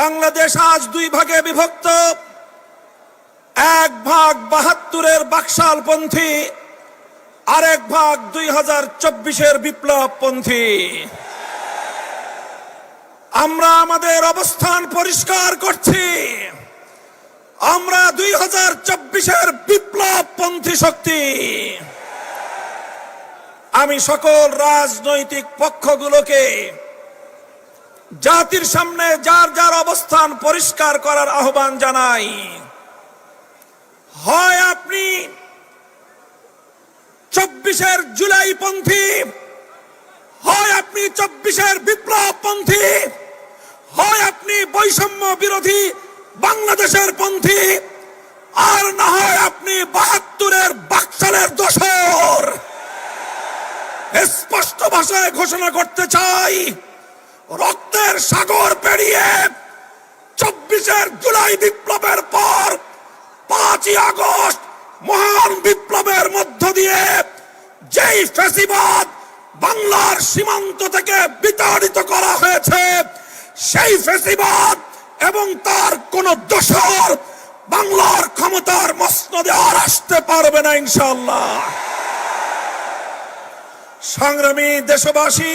বাংলাদেশ আজ দুই ভাগে বিভক্ত। এক ভাগ বাহাত্তরের বাকশালপন্থী, আরেক ভাগ দুই হাজার চব্বিশের বিপ্লবপন্থী। আমরা আমাদের অবস্থান পরিষ্কার করছি। আমরা দুই হাজার চব্বিশের বিপ্লবপন্থী শক্তি। আমি সকল রাজনৈতিক পক্ষগুলোকে জাতির সামনে যার যার অবস্থান পরিষ্কার করার আহ্বান জানাই। হয় আপনি চব্বিশের জুলাই পন্থী, হয় আপনি চব্বিশের বিপ্লব পন্থী, হয় আপনি বৈষম্য বিরোধী বাংলাদেশের পন্থী, আর না হয় আপনি বাহাত্তরের বাকশালের দোসর স্পষ্ট ভাষায় ঘোষণা করতে চাই রক্তের সাগর পেরিয়ে চব্বিশের জুলাই বিপ্লবের পর পাঁচই আগস্ট মহান বিপ্লবের মধ্য দিয়ে যেই ফেসিবাদ বাংলার সীমান্ত থেকে বিতাড়িত করা হয়েছে, সেই ফেসিবাদ এবং তার কোন দোষর বাংলার ক্ষমতার মসনদে আর আসতে পারবে না ইনশাল্লাহ সংগ্রামী দেশবাসী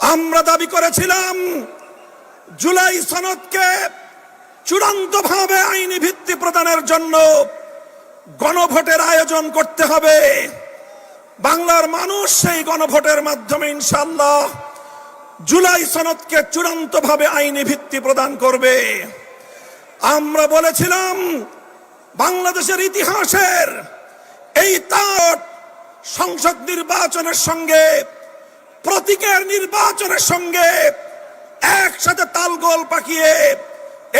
আমরা দাবি করেছিলাম, জুলাই সনদকে চূড়ান্তভাবে আইনি ভিত্তি প্রদানের জন্য গণভোটের আয়োজন করতে হবে। বাংলার মানুষ সেই গণভোটের মাধ্যমে ইনশাল্লাহ জুলাই সনদকে চূড়ান্তভাবে আইনি ভিত্তি প্রদান করবে। আমরা বলেছিলাম, বাংলাদেশের ইতিহাসের এই তাট সংসদ নির্বাচনের সঙ্গে প্রতীকের নির্বাচনের সঙ্গে একসাথে তালগোল পাকিয়ে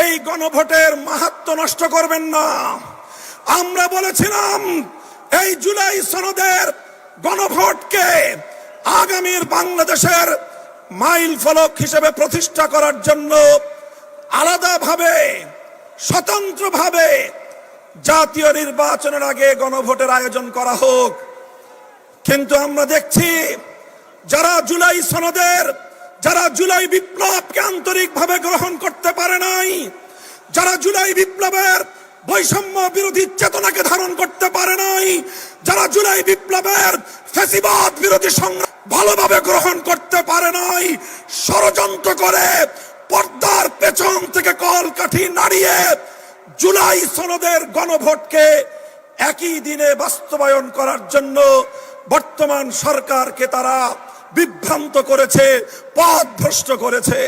এই গণভোটের মাহাত্ম নষ্ট করবেন না। আমরা বলেছিলাম এই জুলাই সনদের গণভোটকে আগামীর বাংলাদেশের মাইল ফলক হিসেবে প্রতিষ্ঠা করার জন্য আলাদাভাবে, স্বতন্ত্রভাবে জাতীয় নির্বাচনের আগে গণভোটের আয়োজন করা হোক। কিন্তু আমরা দেখছি যারা জুলাই সনদের, যারা জুলাই বিপ্লবকে আন্তরিকভাবে গ্রহণ করতে পারে নাই, যারা জুলাই বিপ্লবের বৈষম্য বিরোধী চেতনাকে ধারণ করতে পারে নাই, যারা জুলাই বিপ্লবের ফেসিবাদ বিরোধী সংগ্রাম ভালোভাবে গ্রহণ করতে পারে নাই, ষড়যন্ত্র করে পর্দার পেছন থেকে কলকাঠি নাড়িয়ে জুলাই সনদের গণভোটকে একই দিনে বাস্তবায়ন করার জন্য বর্তমান সরকারকে তারা বিভ্রান্ত করেছে পথ ভ্রষ্ট করেছে।